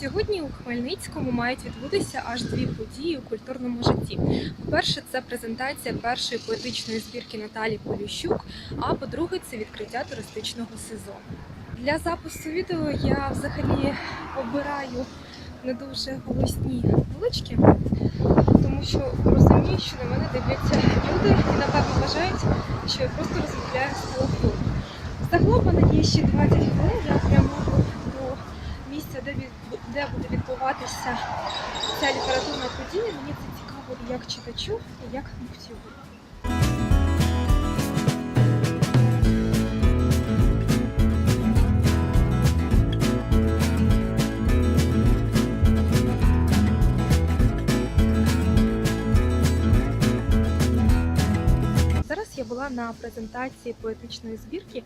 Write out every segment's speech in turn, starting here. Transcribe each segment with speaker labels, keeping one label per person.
Speaker 1: Сьогодні у Хмельницькому мають відбутися аж дві події у культурному житті. По-перше, це презентація першої поетичної збірки Наталі Поліщук, а по-друге, це відкриття туристичного сезону. Для запису відео я взагалі обираю не дуже голосні вулички, тому що розумію, що на мене дивляться люди і напевно вважають, що я просто розмовляю з телефону. Загалом мене є ще 20 хвилин до місця, де, буде відбуватися ця літературна подія. Мені це цікаво як читачу, і як мовцю. Була на презентації поетичної збірки,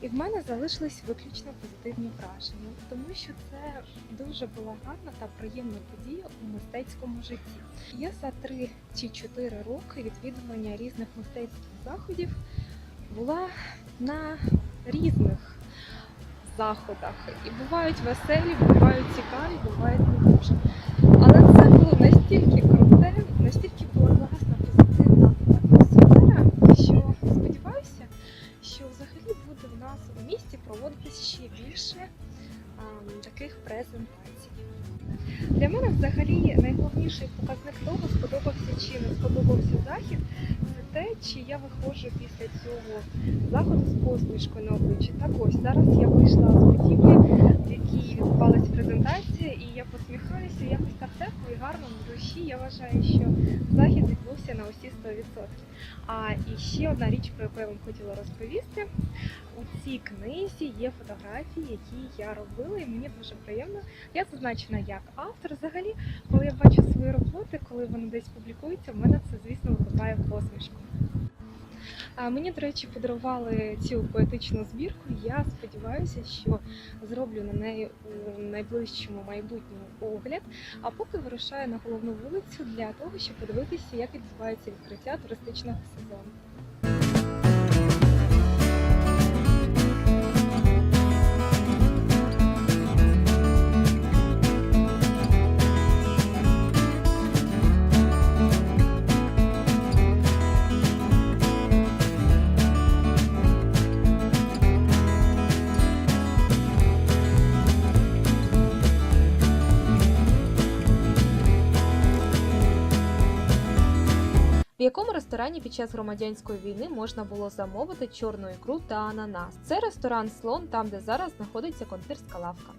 Speaker 1: і в мене залишились виключно позитивні враження, тому що це дуже була гарна та приємна подія у мистецькому житті. Я за три чи чотири роки відвідування різних мистецьких заходів була на різних заходах. І бувають веселі, бувають цікаві, бувають не дуже. Але це було настільки у місті проводитись ще більше таких презентацій. Для мене взагалі найголовніший показник того, сподобався чи не сподобався захід, це те, чи я виходжу після цього заходу з посмішкою на обличчі. Так ось зараз я вийшла з будівлі, в якій відбувалася і я посміхаюся якось так тепло і гарно на душі. Я вважаю, що захід відбувся на усі 100%. А і ще одна річ, про яку я вам хотіла розповісти. У цій книзі є фотографії, які я робила, і мені дуже приємно. Я зазначена як автор. Взагалі, коли я бачу свої роботи, коли вони десь публікуються, в мене це, звісно, викликає посмішку. Мені, до речі, подарували цю поетичну збірку. Я сподіваюся, що зроблю на неї у найближчому майбутньому огляд. А поки вирушаю на головну вулицю для того, щоб подивитися, як відбувається відкриття туристичного сезону.
Speaker 2: якому ресторані під час громадянської війни можна було замовити чорну ікру та ананас. Це ресторан Слон, там де зараз знаходиться консерська лавка.